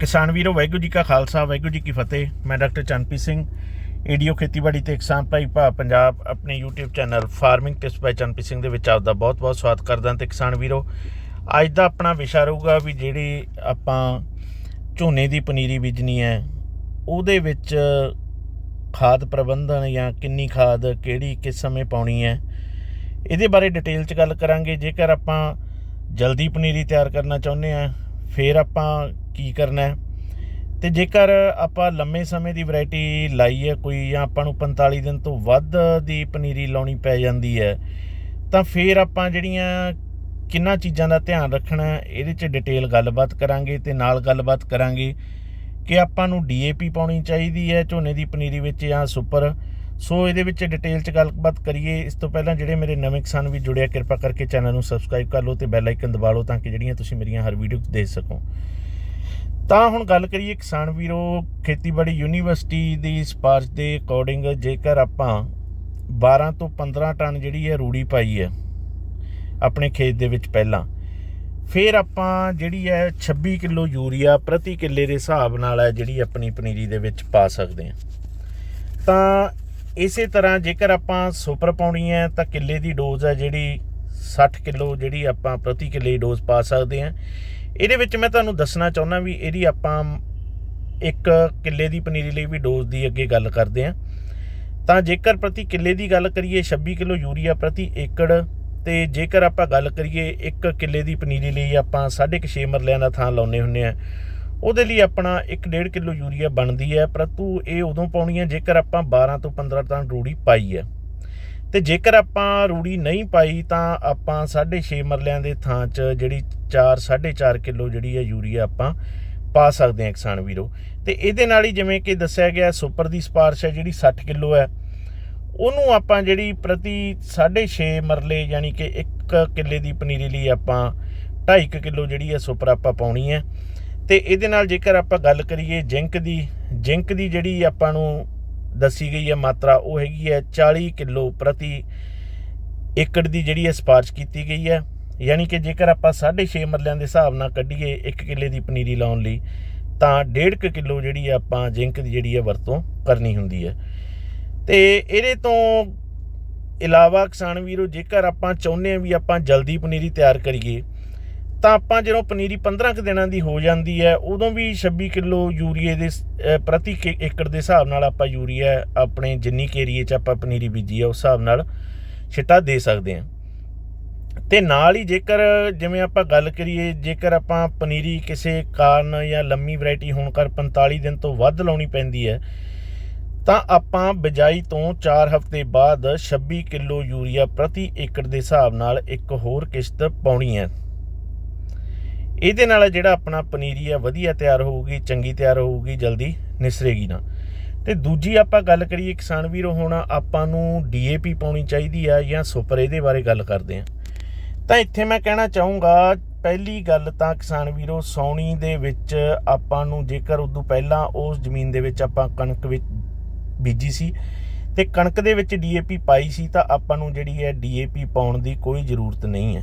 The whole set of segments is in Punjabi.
ਕਿਸਾਨ ਵੀਰੋ, ਵਾਹਿਗੁਰੂ ਜੀ ਕਾ ਖਾਲਸਾ, ਵਾਹਿਗੁਰੂ ਜੀ ਕੀ ਫਤਿਹ। ਮੈਂ ਡਾਕਟਰ ਚੰਨਪੀ ਸਿੰਘ, ਏਡੀਓ ਖੇਤੀਬਾੜੀ ਤੇ ਕਿਸਾਨ ਭਾਈ ਭਾ ਪੰਜਾਬ ਆਪਣੇ YouTube channel farming tips by Chanpi Singh ਦੇ ਵਿੱਚ ਆਪਦਾ ਬਹੁਤ-ਬਹੁਤ ਸਵਾਗਤ ਕਰਦਾ ਤੇ ਕਿਸਾਨ ਵੀਰੋ, ਅੱਜ ਦਾ ਆਪਣਾ ਵਿਸ਼ਾ ਰਹੂਗਾ ਵੀ ਜਿਹੜੀ ਆਪਾਂ ਝੋਨੇ ਦੀ ਪਨੀਰੀ ਬੀਜਣੀ ਹੈ, ਉਹਦੇ ਵਿੱਚ ਖਾਦ ਪ੍ਰਬੰਧਨ ਜਾਂ ਕਿੰਨੀ ਖਾਦ ਕਿਹੜੀ ਕਿਸ ਸਮੇਂ ਪਾਉਣੀ ਹੈ, ਇਹਦੇ ਬਾਰੇ ਡਿਟੇਲ 'ਚ ਗੱਲ ਕਰਾਂਗੇ। ਜੇਕਰ ਆਪਾਂ ਜਲਦੀ ਪਨੀਰੀ ਤਿਆਰ ਕਰਨਾ ਚਾਹੁੰਦੇ ਆ ਫਿਰ ਆਪਾਂ ਕੀ ਕਰਨਾ ਹੈ? ਤੇ ਜੇਕਰ ਆਪਾਂ ਲੰਮੇ ਸਮੇਂ ਦੀ ਵੈਰਾਈਟੀ ਲਾਈ ਹੈ ਕੋਈ ਜਾਂ ਆਪਾਂ ਨੂੰ 45 ਦਿਨ ਤੋਂ ਵੱਧ ਦੀ ਪਨੀਰੀ ਲਾਉਣੀ ਪੈ ਜਾਂਦੀ ਹੈ, ਤਾਂ ਫਿਰ ਆਪਾਂ ਜਿਹੜੀਆਂ ਕਿੰਨਾ ਚੀਜ਼ਾਂ ਦਾ ਧਿਆਨ ਰੱਖਣਾ ਇਹਦੇ 'ਚ ਡਿਟੇਲ ਗੱਲਬਾਤ ਕਰਾਂਗੇ ਤੇ ਨਾਲ ਗੱਲਬਾਤ ਕਰਾਂਗੇ ਕਿ ਆਪਾਂ ਨੂੰ ਡੀਏਪੀ ਪਾਉਣੀ ਚਾਹੀਦੀ ਹੈ, ਝੋਨੇ ਦੀ ਪਨੀਰੀ ਵਿੱਚ ਜਾਂ ਸੁਪਰ। ਸੋ ਇਹਦੇ ਵਿੱਚ ਡਿਟੇਲ 'ਚ ਗੱਲਬਾਤ ਕਰੀਏ। ਇਸ ਤੋਂ ਪਹਿਲਾਂ ਜਿਹੜੇ ਮੇਰੇ ਨਵੇਂ ਕਿਸਾਨ ਵੀ ਜੁੜਿਆ, ਕਿਰਪਾ ਕਰਕੇ ਚੈਨਲ ਨੂੰ ਸਬਸਕ੍ਰਾਈਬ ਕਰ ਲਓ ਤੇ ਬੈਲ ਆਈਕਨ ਦਬਾ ਲਓ ਤਾਂ ਕਿ ਜਿਹੜੀਆਂ ਤੁਸੀਂ ਮੇਰੀਆਂ ਹਰ ਵੀਡੀਓ ਦੇਖ ਸਕੋ। ਤਾਂ ਹੁਣ ਗੱਲ ਕਰੀਏ ਕਿਸਾਨ ਵੀਰੋ, ਖੇਤੀਬਾੜੀ ਯੂਨੀਵਰਸਿਟੀ ਦੀ ਸਿਫਾਰਿਸ਼ ਦੇ ਅਕੋਰਡਿੰਗ ਜੇਕਰ ਆਪਾਂ 12 ਤੋਂ 15 ਟਨ ਜਿਹੜੀ ਹੈ ਰੂੜੀ ਪਾਈ ਹੈ ਆਪਣੇ ਖੇਤ ਦੇ ਵਿੱਚ ਪਹਿਲਾਂ, ਫਿਰ ਆਪਾਂ ਜਿਹੜੀ ਹੈ 26 ਕਿਲੋ ਯੂਰੀਆ ਪ੍ਰਤੀ ਕਿੱਲੇ ਦੇ ਹਿਸਾਬ ਨਾਲ ਹੈ ਜਿਹੜੀ ਆਪਣੀ ਪਨੀਰੀ ਦੇ ਵਿੱਚ ਪਾ ਸਕਦੇ ਹਾਂ। ਤਾਂ ਇਸੇ ਤਰ੍ਹਾਂ ਜੇਕਰ ਆਪਾਂ ਸੁਪਰ ਪਾਉਣੀ ਹੈ ਤਾਂ ਕਿੱਲੇ ਦੀ ਡੋਜ਼ ਹੈ ਜਿਹੜੀ 60 ਕਿਲੋ ਜਿਹੜੀ ਆਪਾਂ ਪ੍ਰਤੀ ਕਿੱਲੇ ਦੀ ਡੋਜ਼ ਪਾ ਸਕਦੇ ਹਾਂ। ਇਹਦੇ ਵਿੱਚ ਮੈਂ ਤੁਹਾਨੂੰ ਦੱਸਣਾ ਚਾਹੁੰਦਾ ਵੀ ਇਹਦੀ ਆਪਾਂ ਇੱਕ ਕਿੱਲੇ ਦੀ ਪਨੀਰੀ ਲਈ ਵੀ ਡੋਜ਼ ਦੀ ਅੱਗੇ ਗੱਲ ਕਰਦੇ ਹਾਂ। ਤਾਂ ਜੇਕਰ ਪ੍ਰਤੀ ਕਿੱਲੇ ਦੀ ਗੱਲ ਕਰੀਏ 26 ਕਿਲੋ ਯੂਰੀਆ ਪ੍ਰਤੀ ਏਕੜ ਤੇ ਜੇਕਰ ਆਪਾਂ ਗੱਲ ਕਰੀਏ ਇੱਕ ਕਿੱਲੇ ਦੀ ਪਨੀਰੀ ਲਈ ਆਪਾਂ 6.5 ਮਰਲਿਆਂ ਦਾ ਥਾਂ ਲਾਉਨੇ ਹੁੰਨੇ ਆ ਉਹਦੇ ਲਈ ਆਪਣਾ 1.5 ਕਿਲੋ ਯੂਰੀਆ ਬਣਦੀ ਹੈ ਪਰੰਤੂ ਇਹ ਉਦੋਂ ਪਾਉਣੀ ਹੈ ਜੇਕਰ ਆਪਾਂ 12 ਤੋਂ 15 ਟਨ ਰੂੜੀ ਪਾਈ ਹੈ। ਤੇ ਜੇਕਰ ਆਪਾਂ ਰੂੜੀ ਨਹੀਂ ਪਾਈ ਤਾਂ ਆਪਾਂ 6.5 ਮਰਲਿਆਂ ਦੇ ਥਾਂ 'ਚ ਜਿਹੜੀ 4 4.5 ਕਿਲੋ ਜਿਹੜੀ ਹੈ ਯੂਰੀਆ ਆਪਾਂ ਪਾ ਸਕਦੇ ਹਾਂ ਕਿਸਾਨ ਵੀਰੋ। ਤੇ ਇਹਦੇ ਨਾਲ ਹੀ ਜਿਵੇਂ ਕਿ ਦੱਸਿਆ ਗਿਆ, ਸੁਪਰ ਦੀ ਸਪਾਰਸ਼ ਹੈ ਜਿਹੜੀ 60 ਕਿਲੋ ਹੈ। ਉਹਨੂੰ ਆਪਾਂ ਜਿਹੜੀ ਪ੍ਰਤੀ 6.5 ਮਰਲੇ ਯਾਨੀ ਕਿ 1 ਕਿੱਲੇ ਦੀ ਪਨੀਰੀ ਲਈ ਆਪਾਂ 2.5 ਕਿਲੋ ਜਿਹੜੀ ਹੈ ਸੁਪਰ ਆਪਾਂ ਪਾਉਣੀ ਹੈ। ਤੇ ਇਹਦੇ ਨਾਲ ਜੇਕਰ ਆਪਾਂ ਗੱਲ ਕਰੀਏ ਜਿੰਕ ਦੀ ਜਿੰਕ ਦੀ ਜਿਹੜੀ ਆਪਾਂ ਨੂੰ ਦੱਸੀ ਗਈ ਹੈ ਮਾਤਰਾ, ਉਹ ਹੈਗੀ ਹੈ 40 ਕਿਲੋ ਪ੍ਰਤੀ ਏਕੜ ਦੀ ਜਿਹੜੀ ਹੈ ਸਿਫਾਰਿਸ਼ ਕੀਤੀ ਗਈ ਹੈ। ਯਾਨੀ ਕਿ ਜੇਕਰ ਆਪਾਂ 6.5 ਮਰਲਿਆਂ ਦੇ ਹਿਸਾਬ ਨਾਲ ਕੱਢੀਏ 1 ਕਿੱਲੇ ਦੀ ਪਨੀਰੀ ਲਾਉਣ ਲਈ, ਤਾਂ 1.5 ਕਿਲੋ ਜਿਹੜੀ ਹੈ ਆਪਾਂ ਜਿੰਕ ਦੀ ਜਿਹੜੀ ਹੈ ਵਰਤੋਂ ਕਰਨੀ ਹੁੰਦੀ ਹੈ। ਤੇ ਇਹਦੇ ਤੋਂ ਇਲਾਵਾ ਕਿਸਾਨ ਵੀਰੋ, ਜੇਕਰ ਆਪਾਂ ਚਾਹੁੰਦੇ ਹਾਂ ਵੀ ਆਪਾਂ ਜਲਦੀ ਪਨੀਰੀ ਤਿਆਰ ਕਰੀਏ ਤਾਂ ਆਪਾਂ ਜਦੋਂ ਪਨੀਰੀ 15 ਕੁ ਦਿਨਾਂ ਦੀ ਹੋ ਜਾਂਦੀ ਹੈ, ਉਦੋਂ ਵੀ 26 ਕਿਲੋ ਯੂਰੀਏ ਦੇ ਪ੍ਰਤੀ ਕਿ- ਏਕੜ ਦੇ ਹਿਸਾਬ ਨਾਲ ਆਪਾਂ ਯੂਰੀਆ ਆਪਣੇ ਜਿੰਨੀ ਕੇ ਏਰੀਏ 'ਚ ਆਪਾਂ ਪਨੀਰੀ ਬੀਜੀ ਹੈ ਉਸ ਹਿਸਾਬ ਨਾਲ ਛਿੱਟਾ ਦੇ ਸਕਦੇ ਹਾਂ। ਤੇ ਨਾਲ ਹੀ ਜੇਕਰ ਜਿਵੇਂ ਆਪਾਂ ਗੱਲ ਕਰੀਏ, ਜੇਕਰ ਆਪਾਂ ਪਨੀਰੀ ਕਿਸੇ ਕਾਰਨ ਜਾਂ ਲੰਮੀ ਵੈਰਾਈਟੀ ਹੋਣ ਕਰ 45 ਦਿਨ ਤੋਂ ਵੱਧ ਲਾਉਣੀ ਪੈਂਦੀ ਹੈ, ਤਾਂ ਆਪਾਂ ਬਿਜਾਈ ਤੋਂ 4 ਹਫ਼ਤੇ ਬਾਅਦ 26 ਕਿਲੋ ਯੂਰੀਆ ਪ੍ਰਤੀ ਏਕੜ ਦੇ ਹਿਸਾਬ ਨਾਲ ਇੱਕ ਹੋਰ ਕਿਸ਼ਤ ਪਾਉਣੀ ਹੈ। ਇਹਦੇ ਨਾਲ ਜਿਹੜਾ ਆਪਣਾ ਪਨੀਰੀ ਆ, ਵਧੀਆ ਤਿਆਰ ਹੋਊਗੀ, ਚੰਗੀ ਤਿਆਰ ਹੋਊਗੀ, ਜਲਦੀ ਨਿਸਰੇਗੀ ਨਾ। ਤੇ ਦੂਜੀ ਆਪਾਂ ਗੱਲ ਕਰੀਏ ਕਿਸਾਨ ਵੀਰੋ, ਹੁਣ ਆਪਾਂ ਨੂੰ ਡੀਏਪੀ ਪਾਉਣੀ ਚਾਹੀਦੀ ਆ ਜਾਂ ਸੁਪਰ ਇਹਦੇ ਬਾਰੇ ਗੱਲ ਕਰਦੇ ਆ। ਤਾਂ ਇੱਥੇ ਮੈਂ ਕਹਿਣਾ ਚਾਹੂੰਗਾ, ਪਹਿਲੀ ਗੱਲ ਤਾਂ ਕਿਸਾਨ ਵੀਰੋ, ਸੌਣੀ ਦੇ ਵਿੱਚ ਆਪਾਂ ਨੂੰ ਜੇਕਰ ਉਦੋਂ ਪਹਿਲਾਂ ਉਸ ਜ਼ਮੀਨ ਦੇ ਵਿੱਚ ਆਪਾਂ ਕਣਕ ਵਿੱਚ ਬੀਜੀ ਸੀ ਤੇ ਕਣਕ ਦੇ ਵਿੱਚ ਡੀਏਪੀ ਪਾਈ ਸੀ, ਤਾਂ ਆਪਾਂ ਨੂੰ ਜਿਹੜੀ ਹੈ ਡੀਏਪੀ ਪਾਉਣ ਦੀ ਕੋਈ ਜ਼ਰੂਰਤ ਨਹੀਂ ਹੈ।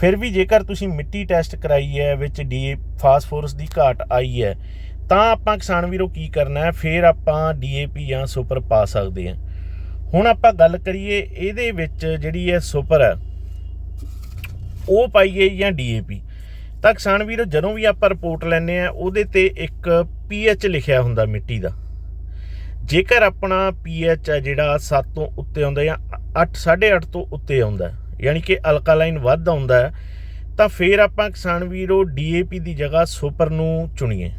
ਫਿਰ ਵੀ ਜੇਕਰ ਤੁਸੀਂ ਮਿੱਟੀ ਟੈਸਟ ਕਰਾਈ ਹੈ, ਵਿੱਚ ਡੀ ਫਾਸਫੋਰਸ ਦੀ ਘਾਟ ਆਈ ਹੈ, ਤਾਂ ਆਪਾਂ ਕਿਸਾਨ ਵੀਰੋ ਕੀ ਕਰਨਾ ਹੈ? ਫਿਰ ਆਪਾਂ ਡੀਏਪੀ ਜਾਂ ਸੁਪਰ ਪਾ ਸਕਦੇ ਹਾਂ। ਹੁਣ ਆਪਾਂ ਗੱਲ ਕਰੀਏ ਇਹਦੇ ਵਿੱਚ ਜਿਹੜੀ ਹੈ ਸੁਪਰ ਹੈ, ਉਹ ਪਾਈਏ ਜਾਂ ਡੀਏਪੀ ਤਾਂ ਕਿਸਾਨ ਵੀਰੋ, ਜਦੋਂ ਵੀ ਆਪਾਂ ਰਿਪੋਰਟ ਲੈਨੇ ਆ ਉਹਦੇ ਤੇ ਇੱਕ ਪੀਐਚ ਲਿਖਿਆ ਹੁੰਦਾ ਮਿੱਟੀ ਦਾ। ਜੇਕਰ ਆਪਣਾ ਪੀਐਚ ਹੈ ਜਿਹੜਾ 7 ਤੋਂ ਉੱਤੇ ਆਉਂਦਾ ਜਾਂ 8 8.5 ਤੋਂ ਉੱਤੇ ਆਉਂਦਾ ਯਾਨੀ ਕਿ ਅਲਕਾਲਾਈਨ ਵੱਧ ਆਉਂਦਾ ਹੈ, ਤਾਂ ਫਿਰ ਆਪਾਂ ਕਿਸਾਨ ਵੀਰੋ ਡੀਏਪੀ ਦੀ ਜਗ੍ਹਾ ਸੁਪਰ ਨੂੰ ਚੁਣੀਏ।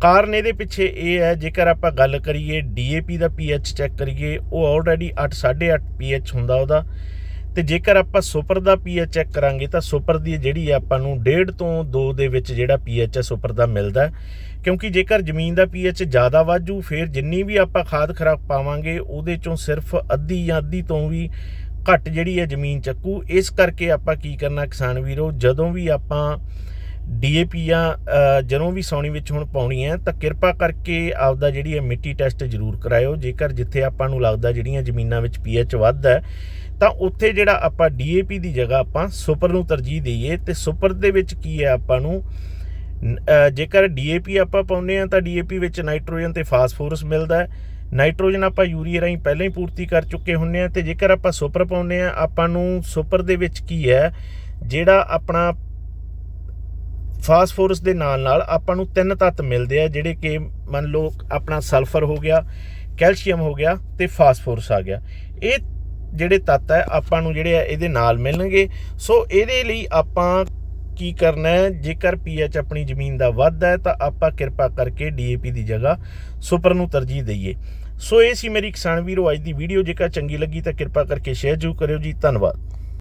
ਕਾਰਨ ਇਹਦੇ ਪਿੱਛੇ ਇਹ ਹੈ ਜੇਕਰ ਆਪਾਂ ਗੱਲ ਕਰੀਏ ਡੀਏਪੀ ਦਾ ਪੀਐਚ ਚੈੱਕ ਕਰੀਏ ਉਹ ਆਲਰੇਡੀ 8 8.5 ਪੀਐਚ ਹੁੰਦਾ ਉਹਦਾ। ਤੇ ਜੇਕਰ ਆਪਾਂ ਸੁਪਰ ਦਾ ਪੀਐਚ ਚੈੱਕ ਕਰਾਂਗੇ ਤਾਂ ਸੁਪਰ ਦੀ ਜਿਹੜੀ ਹੈ ਆਪਾਂ ਨੂੰ 1.5 ਤੋਂ 2 ਦੇ ਵਿੱਚ ਜਿਹੜਾ ਪੀਐਚ ਹੈ ਸੁਪਰ ਦਾ ਮਿਲਦਾ ਕਿਉਂਕਿ ਜੇਕਰ ਜ਼ਮੀਨ ਦਾ ਪੀਐਚ ਜ਼ਿਆਦਾ ਵਾਜੂ ਫਿਰ ਜਿੰਨੀ ਵੀ ਆਪਾਂ ਖਾਦ ਖਰਾਬ ਪਾਵਾਂਗੇ ਉਹਦੇ ਚੋਂ ਸਿਰਫ ਅੱਧੀ ਜਾਂ ਅੱਧੀ ਤੋਂ ਵੀ ਘੱਟ ਜਿਹੜੀ ਹੈ ਜ਼ਮੀਨ ਚੱਕੂ। ਇਸ ਕਰਕੇ ਆਪਾਂ ਕੀ ਕਰਨਾ ਕਿਸਾਨ ਵੀਰੋ ਜਦੋਂ ਵੀ ਆਪਾਂ ਡੀਏਪੀ ਜਾਂ ਅ, ਜਦੋਂ ਵੀ ਸੌਣੀ ਵਿੱਚ ਹੁਣ ਪਾਉਣੀ ਹੈ ਤਾਂ ਕਿਰਪਾ ਕਰਕੇ ਆਪਦਾ ਜਿਹੜੀ ਹੈ ਮਿੱਟੀ ਟੈਸਟ ਜ਼ਰੂਰ ਕਰਾਇਓ। ਜੇਕਰ ਜਿੱਥੇ ਆਪਾਂ ਨੂੰ ਲੱਗਦਾ ਜਿਹੜੀਆਂ ਜ਼ਮੀਨਾਂ ਵਿੱਚ ਪੀਐਚ ਵੱਧ ਹੈ ਤਾਂ ਉੱਥੇ ਜਿਹੜਾ ਆਪਾਂ ਡੀਏਪੀ ਦੀ ਜਗ੍ਹਾ ਆਪਾਂ ਸੁਪਰ ਨੂੰ ਤਰਜੀਹ ਦਈਏ। ਤੇ ਸੁਪਰ ਦੇ ਵਿੱਚ ਕੀ ਹੈ ਆਪਾਂ ਨੂੰ ਨ- ਅ, ਜੇਕਰ ਡੀਏਪੀ ਆਪਾਂ ਪਾਉਂਦੇ ਆ ਤਾਂ ਡੀਏਪੀ ਵਿੱਚ ਨਾਈਟ੍ਰੋਜਨ ਤੇ ਫਾਸਫੋਰਸ ਮਿਲਦਾ ਹੈ। ਨਾਈਟ੍ਰੋਜਨ ਆਪਾਂ ਯੂਰੀਆ ਰਾਹੀਂ ਪਹਿਲਾਂ ਹੀ ਪੂਰਤੀ ਕਰ ਚੁੱਕੇ ਹੁੰਨੇ ਆ ਤੇ ਜੇਕਰ ਆਪਾਂ ਸੁਪਰ ਪਾਉਂਦੇ ਆ ਆਪਾਂ ਨੂੰ ਸੁਪਰ ਦੇ ਵਿੱਚ ਕੀ ਹੈ? ਜਿਹੜਾ ਆਪਣਾ ਫਾਸਫੋਰਸ ਦੇ ਨਾਲ ਨਾਲ ਆਪਾਂ ਨੂੰ ਤਿੰਨ ਤੱਤ ਮਿਲਦੇ ਆ, ਜਿਹੜੇ ਕਿ ਮੰਨ ਲਓ ਆਪਣਾ ਸਲਫਰ ਹੋ ਗਿਆ, ਕੈਲਸ਼ੀਅਮ ਹੋ ਗਿਆ ਤੇ ਫਾਸਫੋਰਸ ਆ ਗਿਆ। ਇਹ ਜਿਹੜੇ ਤੱਤ ਹੈ, ਆਪਾਂ ਨੂੰ ਜਿਹੜੇ ਆ, ਇਹਦੇ ਨਾਲ ਮਿਲਣਗੇ। ਸੋ ਇਹਦੇ ਲਈ ਆਪਾਂ ਕੀ ਕਰਨਾ ਹੈ? ਜੇਕਰ ਪੀਐਚ ਆਪਣੀ ਜ਼ਮੀਨ ਦਾ ਵੱਧ ਹੈ, ਤਾਂ ਆਪਾਂ ਕਿਰਪਾ ਕਰਕੇ ਡੀਏਪੀ ਦੀ ਜਗ੍ਹਾ ਸੁਪਰ ਨੂੰ ਤਰਜੀਹ ਦਈਏ। ਸੋ ਇਹ ਸੀ ਮੇਰੀ ਕਿਸਾਨ ਵੀਰੋ ਅੱਜ ਦੀ ਵੀਡੀਓ ਜੇਕਰ ਚੰਗੀ ਲੱਗੀ ਤਾਂ ਕਿਰਪਾ ਕਰਕੇ ਸ਼ੇਅਰ ਜ਼ਰੂਰ ਕਰਿਓ ਜੀ। ਧੰਨਵਾਦ।